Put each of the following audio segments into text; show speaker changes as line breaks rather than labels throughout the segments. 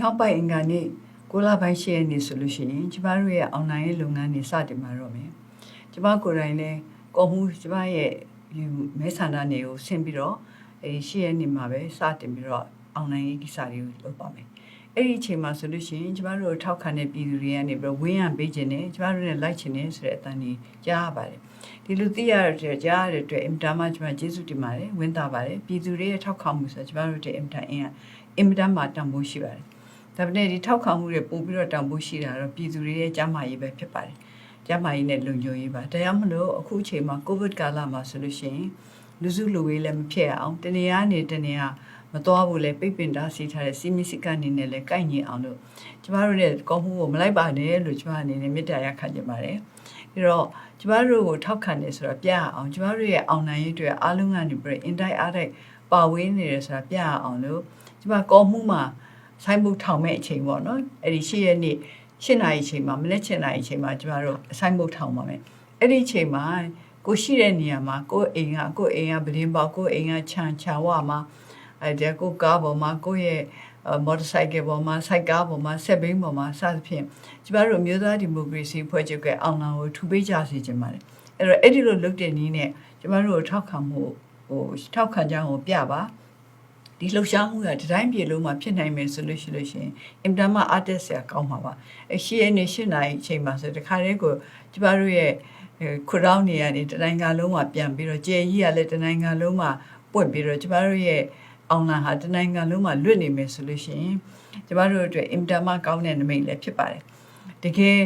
နောက်ပိုင်းအင်္ဂါနေ့ကိုလာပိုင်းရှိရနေဆိုလို့ရှိရင်ကျမတို့ရဲ့အွန်လိုင်းရေးလုပ်ငန်းတွေစတင်มาတော့မယ်ကျမကိုယ်တိုင်လည်းကော်မှုကျမရဲ့မဲဆန္ဒနေကိုဆင်းပြီးတော့အဲရှိရနေမှာပဲစတင်ပြီးတော့အွန်လိုင်းရေးကိစ္စတွေကိုလုပ်ပါမယ်အဲ့ဒီအချိန်မှာဆိုလို့ရှိရင်ကျမတို့ကိုထောက်ခံတဲ့ပြည်သူတွေကနေပြီးတော့ဝင်းရံပေးခြင်းနဲ့ကျမတို့နဲ့လိုက်ခြင်းနဲ့ဆိုတဲ့အတန်းကြီးကြားရပါတယ်ဒီလိုသိရတဲ့ကြားရတဲ့အတွက်အင်တာမှာကျမကျေးဇူးတင်ပါတယ်ဝင်းတာပါတယ်ပြည်သူတွေရဲ့ထောက်ခံမှုဆိုတော့ကျမတို့တဲ့အင်တာအင်အင်မတန်မှတန်ဖိုးရှိပါတယ် ဒါပေမဲ့ဒီထောက်ခံမှုတွေပို့ပြီးတော့တန်ဖိုးရှိတာတော့ပြည်သူတွေရဲ့ကျန်းမာရေးပဲဖြစ်ပါတယ်ကျန်းမာရေးနဲ့လုံခြုံရေးပါဒါကြောင့်မလို့အခုအချိန်မှာကိုဗစ်ကာလမှာဆိုလို့ရှိရင်လူစုလူဝေးလည်းမဖြစ်အောင်တနေရာနေတနေရာမတော်ဘူးလေပိတ်ပင်တားစီထားတဲ့စီမီစီကနေနဲ့လည်းကိုက်ညီအောင်လို့ကျမတို့ရဲ့ကောင်းမှုကိုမလိုက်ပါနဲ့လို့ကျမအနေနဲ့မေတ္တာရခံကြပါတယ်ပြီးတော့ကျမတို့ကိုထောက်ခံတယ်ဆိုတာပြရအောင်ကျမတို့ရဲ့အောင်နိုင်ရေးတွေအားလုံးကနေပြီးအင်တိုက်အားတိုက်ပါဝင်းနေတယ်ဆိုတာပြရအောင်လို့ကျမကောမှုမှာ ဆိုင်းဘုတ်ထောင်မဲ့အချိန်ပေါ့နော်အဲ့ဒီ၈ရက်နေ့၈နာရီအချိန်မှာမနေ့7နာရီအချိန်မှာကျမတို့ဆိုင်းဘုတ်ထောင်ပါမယ်အဲ့ဒီအချိန်မှာကိုရှိတဲ့နေရာမှာကိုအိမ်ကကိုအိမ်ကဗလင်းပေါကိုအိမ်ကခြံခြံဝမှာအဲဒီကိုကားပေါ်မှာကိုရဲ့မော်တော်ဆိုင်ကယ်ပေါ်မှာစိုက်ကားပေါ်မှာဆက်ဘိန်းပေါ်မှာစသဖြင့်ကျမတို့မျိုးသားဒီမိုကရေစီဖွဲ့ချုပ်ကအောင်လောင်ကိုထူပေးကြစေချင်ပါတယ်အဲ့တော့အဲ့ဒီလိုလုပ်တဲ့နည်းနဲ့ကျမတို့ထောက်ခံမှုဟိုထောက်ခံကြောင်းကိုပြပါ ဒီလှုပ်ရှားမှုကဒီတိုင်းပြည်လုံးမှာဖြစ်နိုင်မယ်ဆိုလို့ရှိလို့ရှိရင်အင်တာမအားတက်ဆရာကောင်းမှာပါအရှိရနေရှင်းနိုင်အချိန်မှာဆိုတခါတည်းကိုကျမတို့ရဲ့ခွရောင်းနေရနေတနိုင်ငံလုံးမှာပြန်ပြီးတော့ကျေကြီးကလည်းတနိုင်ငံလုံးမှာပွင့်ပြီးတော့ကျမတို့ရဲ့အောင်လန်ဟာတနိုင်ငံလုံးမှာလွတ်နေမယ်ဆိုလို့ရှိရင်ကျမတို့အတွက်အင်တာမကောင်းတဲ့နမိတ်လည်းဖြစ်ပါတယ်တကယ်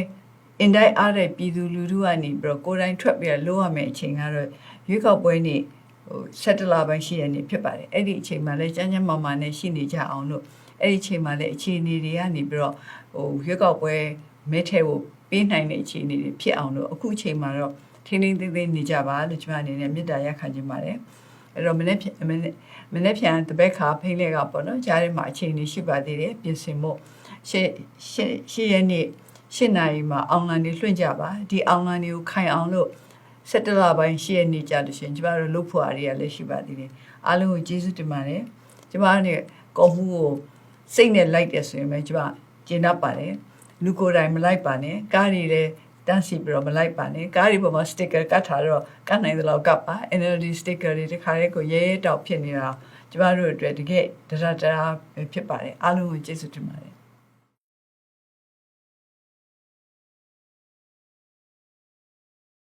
အင်တိုင်းအားတဲ့ပြည်သူလူထုကနေပြီးတော့ကိုယ်တိုင်ထွက်ပြီးတော့လိုရမယ်အချိန်ကတော့ရွေးကောက်ပွဲနေ့ ဟိုဆက်တလာပိုင်းရှိရနေဖြစ်ပါတယ်အဲ့ဒီအချိန်မှာလည်းကျန်းကျန်းမာမာနဲ့ရှိနေကြအောင်လို့အဲ့ဒီအချိန်မှာလည်းအခြေအနေတွေကနေပြီးတော့ဟိုရွေးကောက်ပွဲမဲထဲကိုပေးနိုင်တဲ့အခြေအနေတွေဖြစ်အောင်လို့အခုအချိန်မှာတော့ထင်းထင်းသေးသေးနေကြပါလို့ကျွန်မအနေနဲ့မေတ္တာရက်ခံချင်ပါတယ်အဲ့တော့မနေ့မနေ့မနေ့ပြန်တပက်ခါဖိနေကပေါ့နော်ကြားထဲမှာအခြေအနေရှိပါသေးတယ်ပြင်ဆင်ဖို့ရှေ့ရှေ့ရှေ့ရက်နေ့ရှင်းနိုင်မှာအွန်လိုင်းတွေလွှင့်ကြပါဒီအွန်လိုင်းတွေကိုခိုင်အောင်လို့ စက်တလပိုင်းရှေ့ရက်နေ့ကြာလို့ရှင်ကျမတို့လုပ်ဖို့အရာလည်းရှိပါသေးတယ်အားလုံးကိုကျေးဇူးတင်ပါတယ်ကျမတို့ကောမှုကိုစိတ်နဲ့လိုက်တယ်ဆိုရင်ပဲကျမကျင့်တတ်ပါတယ်လူကိုယ်တိုင်မလိုက်ပါနဲ့ကားတွေလည်းတန်းစီပြီးတော့မလိုက်ပါနဲ့ကားတွေပေါ်မှာ sticker ကတ်ထားတော့ကတ်နိုင်သလောက်ကတ်ပါ NLD sticker တွေတခါလေးကိုရဲရဲတောက်ဖြစ်နေတာကျမတို့အတွက်တကယ်တရတရဖြစ်ပါတယ်အားလုံးကိုကျေးဇူးတင်ပါတယ်